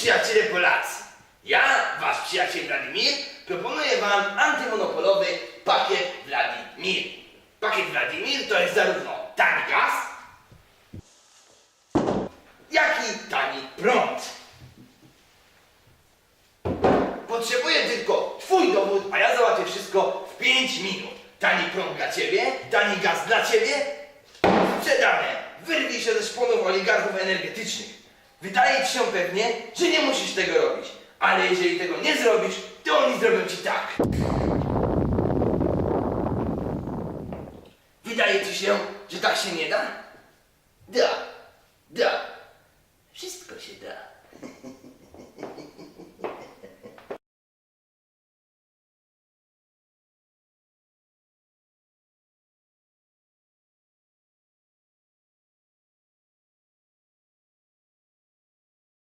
przyjaciele Polacy. Ja, wasz przyjaciel Wladimir, proponuję wam antymonopolowy pakiet Wladimir. Pakiet Wladimir to jest zarówno tani gaz, jak i tani prąd. Potrzebuję tylko twój dowód, a ja załatwię wszystko w 5 minut. Tani prąd dla ciebie, tani gaz dla ciebie. Sprzedane. Wyrwij się ze szponów oligarchów energetycznych. Wydaje ci się pewnie, że nie musisz tego robić. Ale jeżeli tego nie zrobisz, to oni zrobią ci tak. Wydaje ci się, że tak się nie da?